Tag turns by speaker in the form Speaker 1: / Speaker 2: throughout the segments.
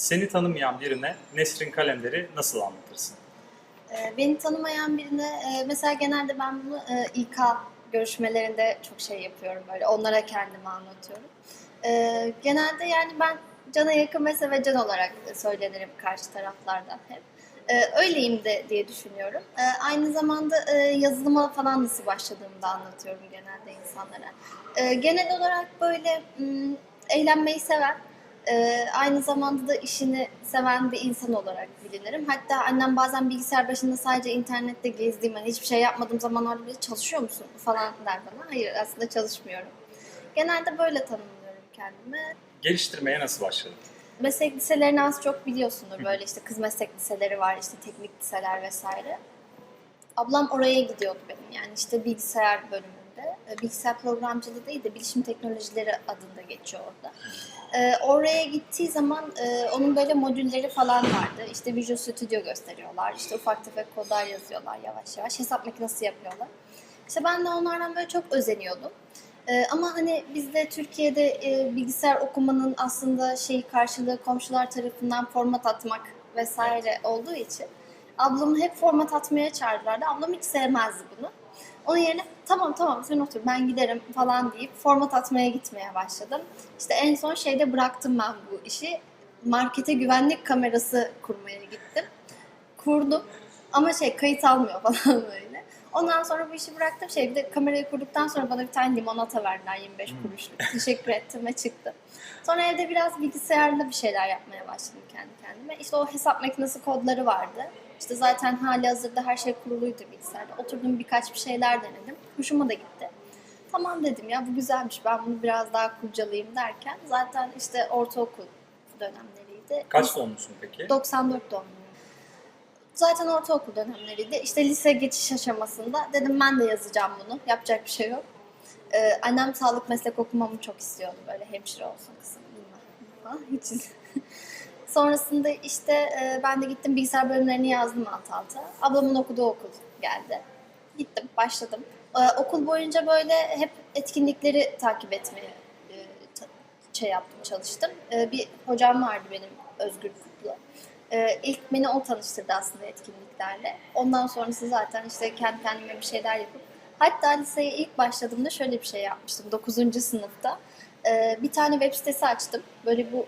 Speaker 1: Seni tanımayan birine Nesrin Kalender'i nasıl anlatırsın?
Speaker 2: Ee, Beni tanımayan birine e, mesela genelde ben bunu e, İK görüşmelerinde çok şey yapıyorum böyle onlara kendimi anlatıyorum. Ee, Genelde yani ben cana yakın ve sevecen olarak söylenirim karşı taraflardan hep. Öyleyim de diye düşünüyorum. Aynı zamanda e, yazılıma falan nasıl başladığımı da anlatıyorum genelde insanlara. Genel olarak böyle m, eğlenmeyi seven, ee, aynı zamanda da işini seven bir insan olarak bilinirim. Hatta annem bazen bilgisayar başında sadece internette gezdiğim, hani hiçbir şey yapmadığım zamanlarda bile çalışıyor musun falan der bana. Hayır aslında çalışmıyorum. Genelde böyle tanımlıyorum kendimi.
Speaker 1: Geliştirmeye nasıl başladın?
Speaker 2: Meslek liselerini az çok biliyorsundur. Böyle işte kız meslek liseleri var, işte teknik liseler vesaire. Ablam oraya gidiyordu benim. Yani işte bilgisayar bölümünde. E, Bilgisayar programcılığı değil de bilişim teknolojileri adında geçiyor orada. E, oraya gittiği zaman e, onun böyle modülleri falan vardı. İşte Visual Studio gösteriyorlar. İşte ufak tefek kodlar yazıyorlar yavaş yavaş. Hesap makinesi yapıyorlar. İşte ben de onlardan böyle çok özeniyordum. E, ama hani bizde Türkiye'de e, bilgisayar okumanın aslında şeyi karşılığı komşular tarafından format atmak vesaire olduğu için ablamı hep format atmaya çağırdılardı. Ablam hiç sevmezdi bunu. Onun yerine tamam tamam sen otur ben giderim falan deyip format atmaya gitmeye başladım. İşte en son şeyde bıraktım ben bu işi. Markete güvenlik kamerası kurmaya gittim. Kurdum ama şey kayıt almıyor falan böyle. Ondan sonra bu işi bıraktım. Şey bir de kamerayı kurduktan sonra bana bir tane limonata verdiler 25 kuruşluk. Teşekkür ettim ve çıktım. Sonra evde biraz bilgisayarla bir şeyler yapmaya başladım kendi kendime. İşte o hesap makinesi kodları vardı. İşte zaten hali hazırda her şey kuruluydu bilgisayarda. Oturdum birkaç bir şeyler denedim. Hoşuma da gitti. Tamam dedim ya bu güzelmiş ben bunu biraz daha kurcalayayım derken zaten işte ortaokul dönemleriydi.
Speaker 1: Kaç doğumlusun peki?
Speaker 2: 94 doğumluyum. Zaten ortaokul dönemleriydi. İşte lise geçiş aşamasında dedim ben de yazacağım bunu. Yapacak bir şey yok. Ee, annem sağlık meslek okumamı çok istiyordu. Böyle hemşire olsun kızım bilmem. Hiç Sonrasında işte e, ben de gittim bilgisayar bölümlerini yazdım alt alta. Ablamın okuduğu okul geldi. Gittim, başladım. Ee, okul boyunca böyle hep etkinlikleri takip etmeye e, ta- şey yaptım, çalıştım. Ee, bir hocam vardı benim Özgür Kutlu. Ee, ilk beni o tanıştırdı aslında etkinliklerle. Ondan sonrası zaten işte kendi kendime bir şeyler yapıp hatta liseye ilk başladığımda şöyle bir şey yapmıştım 9. sınıfta. Ee, bir tane web sitesi açtım. Böyle bu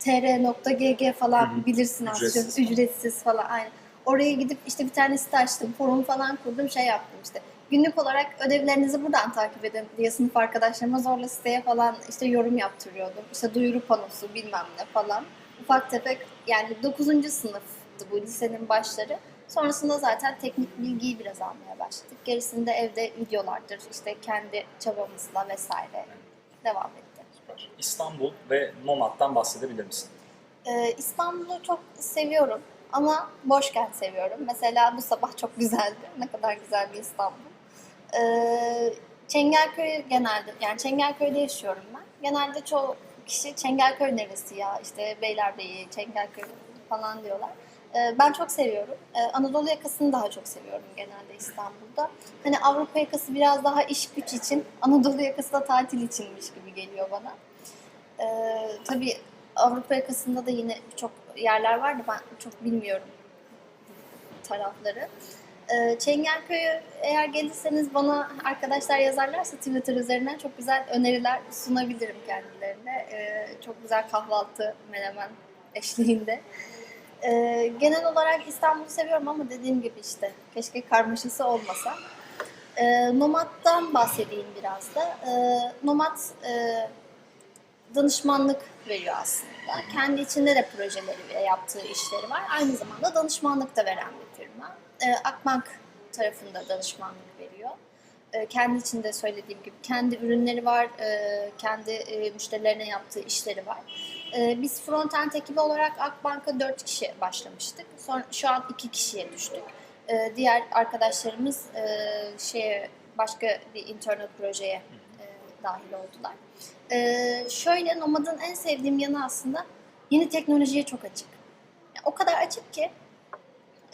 Speaker 2: tr.gg falan
Speaker 1: Hı hı.
Speaker 2: bilirsin az
Speaker 1: Ücretsiz falan.
Speaker 2: Ücretsiz falan aynen. Oraya gidip işte bir tane site açtım, forum falan kurdum, şey yaptım işte. Günlük olarak ödevlerinizi buradan takip edin diye sınıf arkadaşlarıma zorla siteye falan işte yorum yaptırıyordum. İşte duyuru panosu bilmem ne falan. Ufak tefek yani 9. sınıftı bu lisenin başları. Sonrasında zaten teknik bilgiyi biraz almaya başladık. Gerisinde evde videolardır, işte kendi çabamızla vesaire devam etti.
Speaker 1: Süper. İstanbul ve Nomad'dan bahsedebilir misin?
Speaker 2: Ee, İstanbul'u çok seviyorum ama boşken seviyorum. Mesela bu sabah çok güzeldi. Ne kadar güzel bir İstanbul. Ee, Çengelköy genelde, yani Çengelköy'de yaşıyorum ben. Genelde çoğu kişi Çengelköy neresi ya, işte Beylerbeyi, Çengelköy falan diyorlar. Ee, ben çok seviyorum. Ee, Anadolu yakasını daha çok seviyorum genelde İstanbul'da. Hani Avrupa yakası biraz daha iş güç için, Anadolu yakası da tatil içinmiş gibi geliyor bana. Ee, tabii Avrupa yakasında da yine çok yerler var da ben çok bilmiyorum tarafları. Çengelköy'ü eğer gelirseniz bana arkadaşlar yazarlarsa Twitter üzerinden çok güzel öneriler sunabilirim kendilerine. Çok güzel kahvaltı, menemen eşliğinde. Ee, genel olarak İstanbul'u seviyorum ama dediğim gibi işte keşke karmaşası olmasa. Ee, Nomad'dan bahsedeyim biraz da. Ee, Nomad e, danışmanlık veriyor aslında. Kendi içinde de projeleri ve yaptığı işleri var. Aynı zamanda danışmanlık da veren bir firma. Ee, Akbank tarafında danışmanlık veriyor. Ee, kendi içinde söylediğim gibi kendi ürünleri var, e, kendi e, müşterilerine yaptığı işleri var. Ee, biz frontend ekibi olarak Akbank'a 4 kişi başlamıştık. Sonra şu an 2 kişiye düştük. Ee, diğer arkadaşlarımız e, şeye başka bir internal projeye e, dahil oldular. Ee, şöyle Nomad'ın en sevdiğim yanı aslında yeni teknolojiye çok açık. Yani o kadar açık ki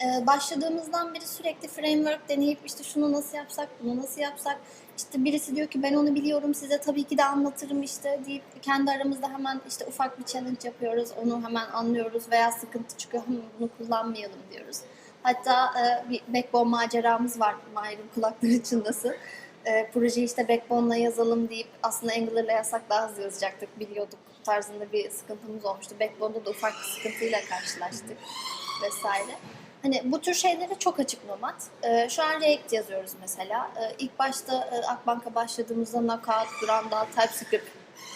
Speaker 2: e, başladığımızdan beri sürekli framework deneyip işte şunu nasıl yapsak, bunu nasıl yapsak. İşte birisi diyor ki ben onu biliyorum size tabii ki de anlatırım işte deyip kendi aramızda hemen işte ufak bir challenge yapıyoruz. Onu hemen anlıyoruz veya sıkıntı çıkıyor "Hı, bunu kullanmayalım diyoruz. Hatta e, bir backbone maceramız var. Mahir'in kulakları çınlasın. E, projeyi işte backbone'la yazalım deyip aslında Angular'la yazsak daha hızlı yazacaktık biliyorduk tarzında bir sıkıntımız olmuştu. Backbone'da da ufak bir sıkıntıyla karşılaştık vesaire. Hani bu tür şeylere çok açık Nomad. Ee, şu an React yazıyoruz mesela. Ee, ilk başta e, Akbank'a başladığımızda Knockout, Durandal, TypeScript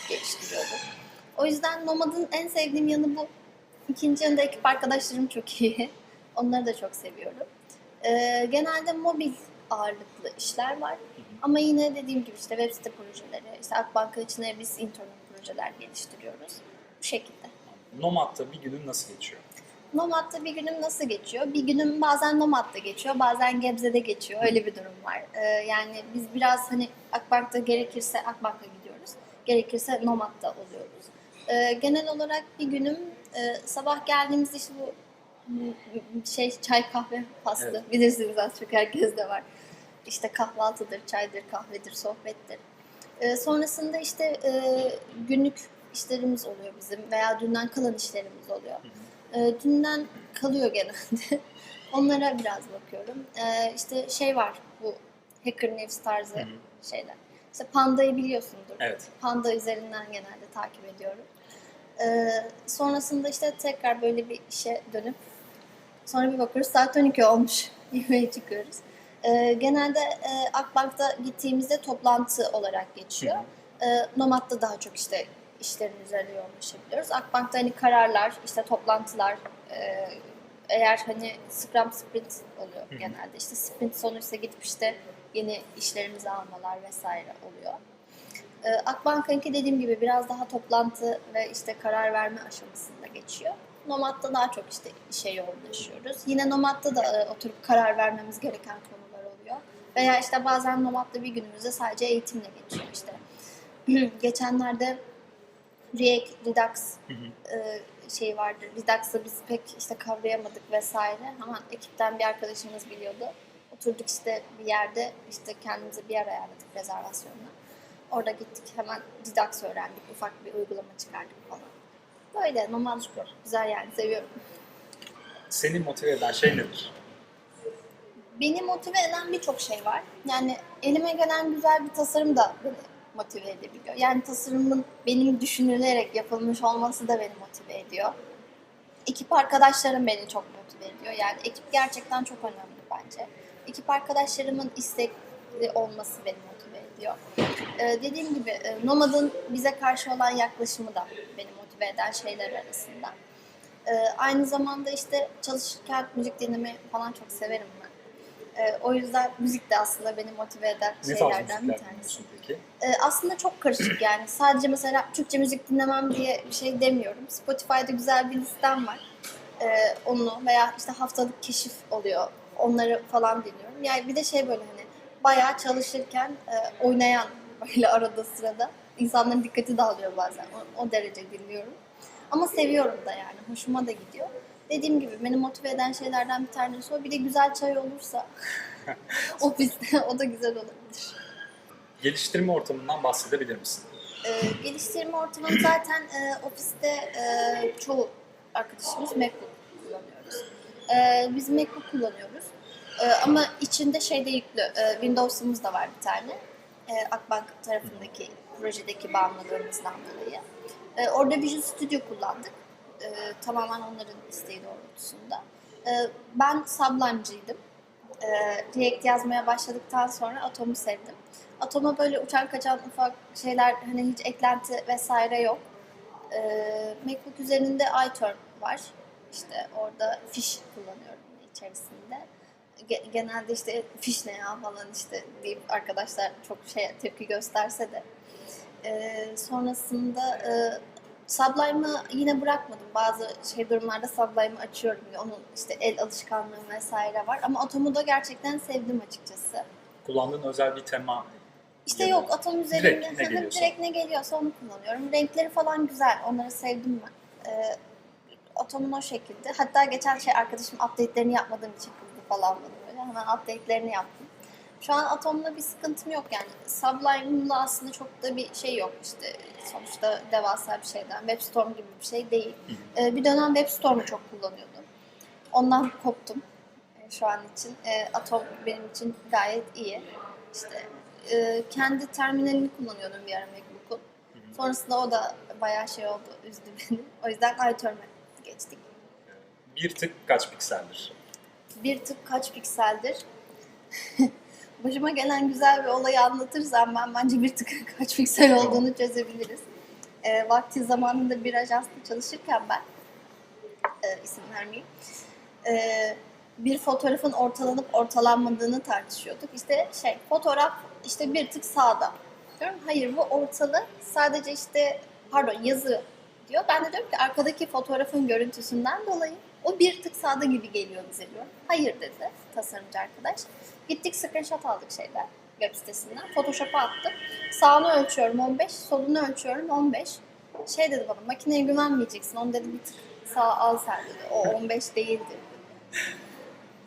Speaker 2: geliştiriyorduk. O yüzden Nomad'ın en sevdiğim yanı bu. İkinci yanında ekip arkadaşlarım çok iyi. Onları da çok seviyorum. Ee, genelde mobil ağırlıklı işler var. Ama yine dediğim gibi işte web site projeleri, işte Akbank'ın içine biz internal projeler geliştiriyoruz. Bu şekilde.
Speaker 1: Nomad'da bir günün nasıl geçiyor?
Speaker 2: Nomad'da bir günüm nasıl geçiyor? Bir günüm bazen Nomad'da geçiyor, bazen Gebze'de geçiyor. Öyle bir durum var. Ee, yani biz biraz hani Akbank'ta gerekirse Akbank'a gidiyoruz. Gerekirse Nomad'da oluyoruz. Ee, genel olarak bir günüm e, sabah geldiğimizde işte bu şey çay kahve faslı
Speaker 1: Evet.
Speaker 2: bilirsiniz az çok herkes de var. İşte kahvaltıdır, çaydır, kahvedir, sohbettir. Ee, sonrasında işte e, günlük işlerimiz oluyor bizim veya dünden kalan işlerimiz oluyor. E, dünden kalıyor genelde. Onlara biraz bakıyorum. E, işte şey var bu Hacker News tarzı
Speaker 1: Hı hı.
Speaker 2: şeyler. İşte Panda'yı biliyorsundur.
Speaker 1: Evet.
Speaker 2: Panda üzerinden genelde takip ediyorum. E, sonrasında işte tekrar böyle bir işe dönüp sonra bir bakıyoruz saat 12 olmuş. Yemeğe çıkıyoruz. E, genelde e, Akbank'ta gittiğimizde toplantı olarak geçiyor. E, Nomad'da daha çok işte işlerin üzerine yoğunlaşabiliyoruz. Akbank'ta hani kararlar, işte toplantılar, e, eğer hani Scrum Sprint oluyor
Speaker 1: Hı hı.
Speaker 2: genelde. İşte sprint sonuysa gidip işte yeni işlerimizi almalar vesaire oluyor. E, Akbank'ınki dediğim gibi biraz daha toplantı ve işte karar verme aşamasında geçiyor. Nomad'da daha çok işte işe yoğunlaşıyoruz. Yine Nomad'da da e, oturup karar vermemiz gereken konular oluyor. Veya işte bazen Nomad'da bir günümüzde sadece eğitimle geçiyor işte. Geçenlerde React, Redux
Speaker 1: Hı hı.
Speaker 2: e, şey vardı. Redux'ı biz pek işte kavrayamadık vesaire. Ama ekipten bir arkadaşımız biliyordu. Oturduk işte bir yerde işte kendimize bir yer ayarladık rezervasyonla. Orada gittik hemen Redux öğrendik. Ufak bir uygulama çıkardık falan. Böyle normal spor. Güzel yani seviyorum.
Speaker 1: Seni motive eden şey nedir?
Speaker 2: Beni motive eden birçok şey var. Yani elime gelen güzel bir tasarım da beni motive edebiliyor. Yani tasarımın benim düşünülerek yapılmış olması da beni motive ediyor. Ekip arkadaşlarım beni çok motive ediyor. Yani ekip gerçekten çok önemli bence. Ekip arkadaşlarımın istekli olması beni motive ediyor. Ee, dediğim gibi e, Nomad'ın bize karşı olan yaklaşımı da beni motive eden şeyler arasında. Ee, aynı zamanda işte çalışırken müzik dinlemeyi falan çok severim ben. Ee, o yüzden müzik de aslında beni motive eden
Speaker 1: Ne
Speaker 2: şeylerden bir tanesi.
Speaker 1: peki?
Speaker 2: Ee, aslında çok karışık yani. Sadece mesela Türkçe müzik dinlemem diye bir şey demiyorum. Spotify'da güzel bir listem var. Ee, onu veya işte haftalık keşif oluyor. Onları falan dinliyorum. Yani bir de şey böyle hani bayağı çalışırken e, oynayan böyle arada sırada. İnsanların dikkati dağılıyor bazen. O, o derece dinliyorum. Ama seviyorum da yani. Hoşuma da gidiyor. Dediğim gibi beni motive eden şeylerden bir tanesi o. Bir de güzel çay olursa ofiste o da güzel olabilir.
Speaker 1: Geliştirme ortamından bahsedebilir misin?
Speaker 2: Ee, geliştirme ortamını zaten e, ofiste e, çoğu arkadaşımız MacBook kullanıyoruz. E, biz MacBook kullanıyoruz. E, ama içinde şeyde yüklü, e, Windows'umuz da var bir tane. E, Akbank tarafındaki projedeki bağımlılığımızdan dolayı. E, orada Visual Studio kullandık. E, tamamen onların isteği doğrultusunda. E, ben Sublime'cıydım. E, React yazmaya başladıktan sonra Atom'u sevdim. Atom'a böyle uçan kaçan ufak şeyler hani hiç eklenti vesaire yok. Ee, MacBook üzerinde iTurn var. İşte orada Fish kullanıyorum içerisinde. Ge- genelde işte Fish ne ya falan işte deyip arkadaşlar çok şey tepki gösterse de. Ee, sonrasında e, Sublime'ı yine bırakmadım. Bazı şey durumlarda Sublime'ı açıyorum. Onun işte el alışkanlığı vesaire var. Ama Atom'u da gerçekten sevdim açıkçası.
Speaker 1: Kullandığın özel bir tema
Speaker 2: İşte
Speaker 1: Ya
Speaker 2: yok atom
Speaker 1: direkt
Speaker 2: üzerinde
Speaker 1: ne
Speaker 2: hı,
Speaker 1: geliyorsa.
Speaker 2: direkt ne geliyorsa onu kullanıyorum. Renkleri falan güzel. Onları sevdim ben. Ee, Atom'un o şekilde. Hatta geçen şey arkadaşım update'lerini yapmadığım için kızdı falan bana böyle. Hemen update'lerini yaptım. Şu an Atom'la bir sıkıntım yok yani. Sublime'la aslında çok da bir şey yok işte. Sonuçta devasa bir şeyden. WebStorm gibi bir şey değil. Ee, bir dönem WebStorm'u çok kullanıyordum. Ondan koptum e, şu an için. E, Atom benim için gayet iyi. İşte e, kendi terminalini kullanıyordum bir ara MacBook'un. Sonrasında o da bayağı şey oldu, üzdü beni. O yüzden iTerm'e geçtik.
Speaker 1: Bir tık kaç pikseldir?
Speaker 2: Bir tık kaç pikseldir? Başıma gelen güzel bir olayı anlatırsam ben bence bir tık kaç piksel olduğunu çözebiliriz. E, vakti zamanında bir ajansta çalışırken ben, e, isim vermeyeyim, e, bir fotoğrafın ortalanıp ortalanmadığını tartışıyorduk. İşte şey, fotoğraf işte bir tık sağda. Diyorum hayır bu ortalı sadece işte pardon yazı diyor. Ben de diyorum ki arkadaki fotoğrafın görüntüsünden dolayı o bir tık sağda gibi geliyor bize diyor. Hayır dedi tasarımcı arkadaş. Gittik screenshot aldık şeyden web sitesinden. Photoshop'a attım. Sağını ölçüyorum 15, solunu ölçüyorum 15. Şey dedi bana makineye güvenmeyeceksin. Onu dedi bir tık sağ al sen dedi. O 15 değildi.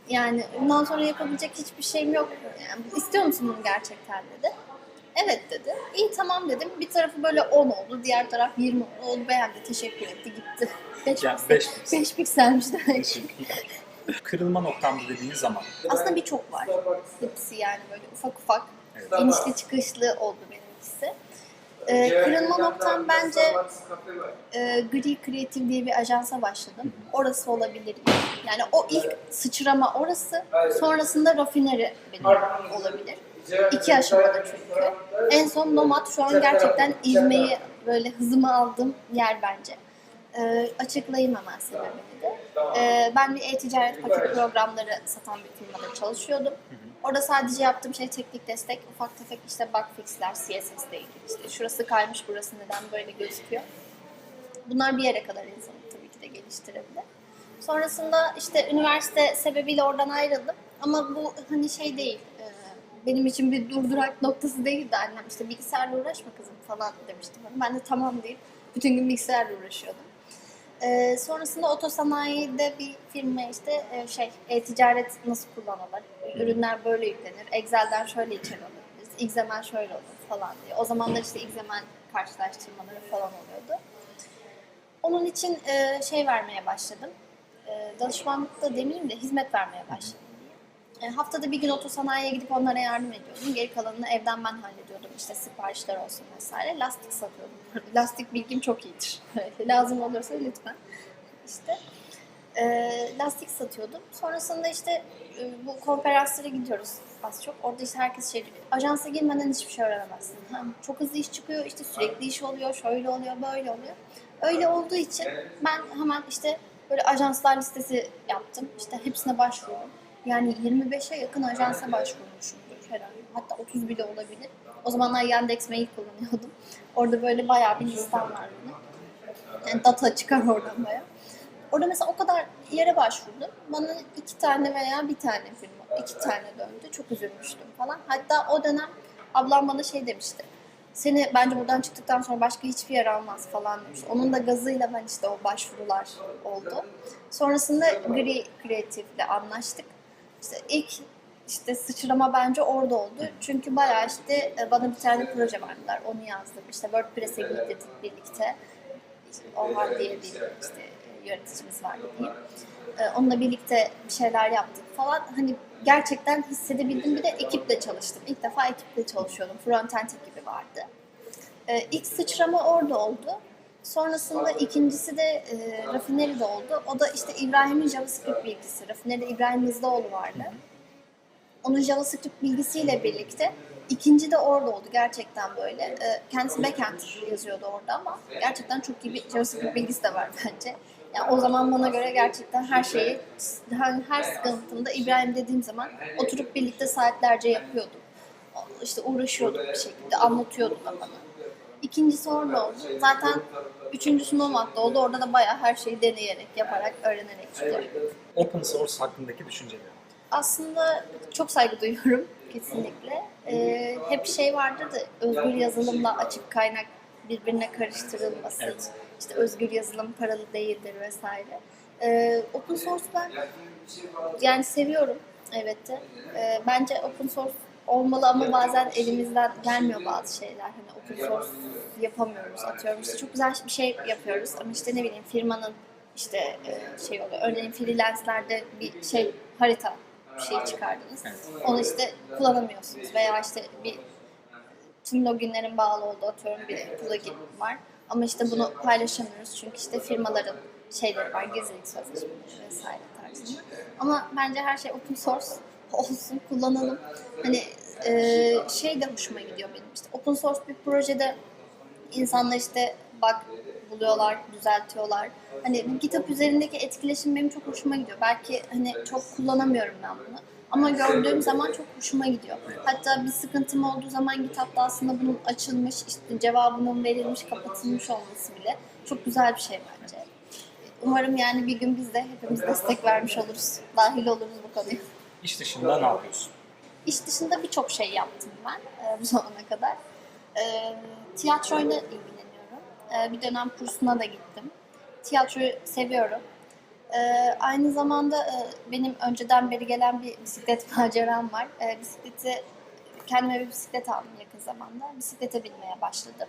Speaker 2: Yani bundan sonra yapabilecek hiçbir şeyim yok. Yani, istiyor musun bunu gerçekten dedi. Evet dedi. İyi tamam dedim. Bir tarafı böyle 10 oldu. Diğer taraf 20 oldu. Beğendi. Teşekkür etti. Gitti. 5
Speaker 1: Yani
Speaker 2: piksel.
Speaker 1: beş piksel.
Speaker 2: 5 pikselmiş demek.
Speaker 1: Kırılma noktamda dediğiniz zaman
Speaker 2: Aslında birçok var. Hepsi yani böyle ufak ufak
Speaker 1: Evet.
Speaker 2: inişli çıkışlı oldu benimkisi. Ee, kırılma noktam bence e, Gri Creative diye bir ajansa başladım. Orası olabilir. Yani o ilk sıçrama orası. Sonrasında Raffineri benim olabilir. İki aşamada çünkü. En son Nomad şu an gerçekten ivmeyi böyle hızımı aldığım yer bence. Ee, açıklayayım hemen sebebini de. Ee, ben bir e-ticaret paket programları satan bir firmada çalışıyordum. Orada sadece yaptığım şey teknik destek, ufak tefek işte bug fixler, CSS ile ilgili. İşte şurası kaymış, burası neden böyle gözüküyor. Bunlar bir yere kadar insanı tabii ki de geliştirebilir. Sonrasında işte üniversite sebebiyle oradan ayrıldım. Ama bu hani şey değil, e, benim için bir durdurak noktası değildi annem. İşte bilgisayarla uğraşma kızım falan demişti bana. Ben de tamam deyip bütün gün bilgisayarla uğraşıyordum. Ee, sonrasında otosanayide bir firma işte e, şey e-ticaret nasıl kullanılır, ürünler böyle yüklenir, Excel'den şöyle içeri alırız, XML şöyle olur falan diye. O zamanlar işte XML karşılaştırmaları falan oluyordu. Onun için e, şey vermeye başladım. E, danışmanlık da demeyeyim de hizmet vermeye başladım. E, haftada bir gün otosanayiye gidip onlara yardım ediyordum. Geri kalanını evden ben hallediyordum. İşte siparişler olsun vesaire. Lastik satıyordum. Lastik bilgim çok iyidir. Lazım olursa lütfen. İşte e, lastik satıyordum. Sonrasında işte e, bu konferanslara gidiyoruz az çok. Orada işte herkes şey ajansa girmeden hiçbir şey öğrenemezsin. Ha, çok hızlı iş çıkıyor, işte sürekli iş oluyor, şöyle oluyor, böyle oluyor. Öyle olduğu için ben hemen işte böyle ajanslar listesi yaptım. İşte hepsine başvurdum. Yani 25'e yakın ajansa başvurmuşumdur herhalde. Hatta 30 bile olabilir. O zamanlar Yandex Mail kullanıyordum. Orada böyle bayağı bir listem var benim. Yani data çıkar oradan bayağı. Orada mesela o kadar yere başvurdum. Bana iki tane veya bir tane firma, iki tane döndü. Çok üzülmüştüm falan. Hatta o dönem ablam bana şey demişti. Seni bence buradan çıktıktan sonra başka hiçbir yer almaz falan demiş. Onun da gazıyla ben işte o başvurular oldu. Sonrasında Gri Creative'le anlaştık. İşte ilk işte sıçrama bence orada oldu. Çünkü bayağı işte e, bana bir tane proje verdiler. Onu yazdım. İşte WordPress'e gittik birlikte. Orhan diye bir işte yöneticimiz vardı diyeyim. E, Onunla birlikte bir şeyler yaptık falan. Hani gerçekten hissedebildim. Bir de ekiple çalıştım. İlk defa ekiple çalışıyordum. Frontend ekibi vardı. E, İlk sıçrama orada oldu. Sonrasında ikincisi de e, Rafineri'de oldu. O da işte İbrahim'in JavaScript bilgisi. Rafineri'de İbrahim Hızlıoğlu vardı. Onun JavaScript bilgisiyle birlikte ikinci de orada oldu gerçekten böyle. E, kendisi backend yazıyordu orada ama gerçekten çok iyi bir JavaScript bilgisi de var bence. Yani o zaman bana göre gerçekten her şeyi, her, her sıkıntımda İbrahim dediğim zaman oturup birlikte saatlerce yapıyorduk. İşte uğraşıyorduk bir şekilde, anlatıyordu da bana. İkincisi orada oldu. Zaten üçüncüsü Nomad'da oldu. Orada da bayağı her şeyi deneyerek, yaparak, öğrenerek gidiyorum.
Speaker 1: open source hakkındaki düşünceleri.
Speaker 2: Aslında çok saygı duyuyorum kesinlikle. Ee, hep şey vardır da özgür yazılımla açık kaynak birbirine karıştırılmasın.
Speaker 1: Evet.
Speaker 2: işte özgür yazılım paralı değildir vesaire. Ee, open source ben yani seviyorum elbette. Ee, bence open source olmalı ama bazen elimizden gelmiyor bazı şeyler. Hani open source yapamıyoruz atıyorum. İşte çok güzel bir şey yapıyoruz ama işte ne bileyim firmanın işte e, şey oluyor. Örneğin freelancelerde bir şey harita bir şey çıkardınız. Onu işte kullanamıyorsunuz veya işte bir tüm loginlerin bağlı olduğu atıyorum bir plugin var. Ama işte bunu paylaşamıyoruz çünkü işte firmaların şeyleri var, gizlilik sözleşmeleri vesaire tarzında. Ama bence her şey open source olsun, kullanalım. Hani e, şey de hoşuma gidiyor benim işte open source bir projede insanlar işte bak buluyorlar, düzeltiyorlar. Hani bu kitap üzerindeki etkileşim benim çok hoşuma gidiyor. Belki hani çok kullanamıyorum ben bunu. Ama gördüğüm zaman çok hoşuma gidiyor. Hatta bir sıkıntım olduğu zaman kitapta aslında bunun açılmış, işte cevabının verilmiş, kapatılmış olması bile çok güzel bir şey bence. Umarım yani bir gün biz de hepimiz destek vermiş oluruz, dahil oluruz bu konuya.
Speaker 1: İş dışında ne yapıyorsun?
Speaker 2: İş dışında birçok şey yaptım ben e, bu zamana kadar. E, tiyatroyla ilgileniyorum. E, bir dönem kursuna da gittim. Tiyatroyu seviyorum. E, aynı zamanda e, benim önceden beri gelen bir bisiklet maceram var. E, bisikleti kendime bir bisiklet aldım yakın zamanda. Bisiklete binmeye başladım.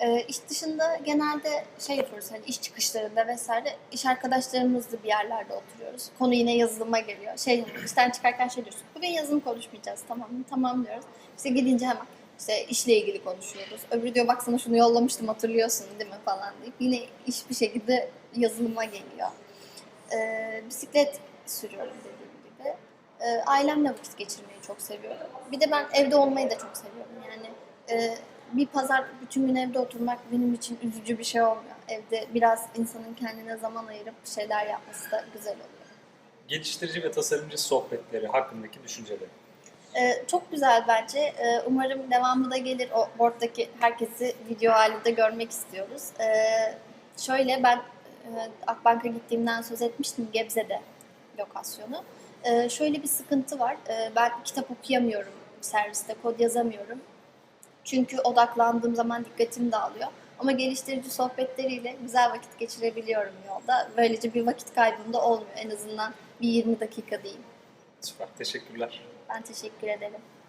Speaker 2: E, iş dışında genelde şey yapıyoruz hani iş çıkışlarında vesaire iş arkadaşlarımızla bir yerlerde oturuyoruz. Konu yine yazılıma geliyor. Şey işten çıkarken şey diyoruz. Bugün yazılım konuşmayacağız tamam mı? Tamam diyoruz. İşte gidince hemen işte işle ilgili konuşuyoruz. Öbürü diyor bak sana şunu yollamıştım hatırlıyorsun değil mi falan deyip yine iş bir şekilde yazılıma geliyor. Ee, bisiklet sürüyorum dediğim gibi. Ee, ailemle vakit geçirmeyi çok seviyorum. Bir de ben evde olmayı da çok seviyorum. Yani e, bir pazar bütün gün evde oturmak benim için üzücü bir şey olmuyor. Evde biraz insanın kendine zaman ayırıp bir şeyler yapması da güzel oluyor.
Speaker 1: Geliştirici ve tasarımcı sohbetleri hakkındaki düşünceleri.
Speaker 2: Ee, çok güzel bence. Ee, umarım devamı da gelir. O board'daki herkesi video halinde görmek istiyoruz. Ee, şöyle ben e, Akbank'a gittiğimden söz etmiştim Gebze'de lokasyonu. Ee, şöyle bir sıkıntı var. Ee, ben kitap okuyamıyorum serviste, kod yazamıyorum. Çünkü odaklandığım zaman dikkatim dağılıyor. Ama geliştirici sohbetleriyle güzel vakit geçirebiliyorum yolda. Böylece bir vakit kaybım da olmuyor. En azından bir 20 dakika diyeyim.
Speaker 1: Süper, teşekkürler.
Speaker 2: Ben teşekkür ederim.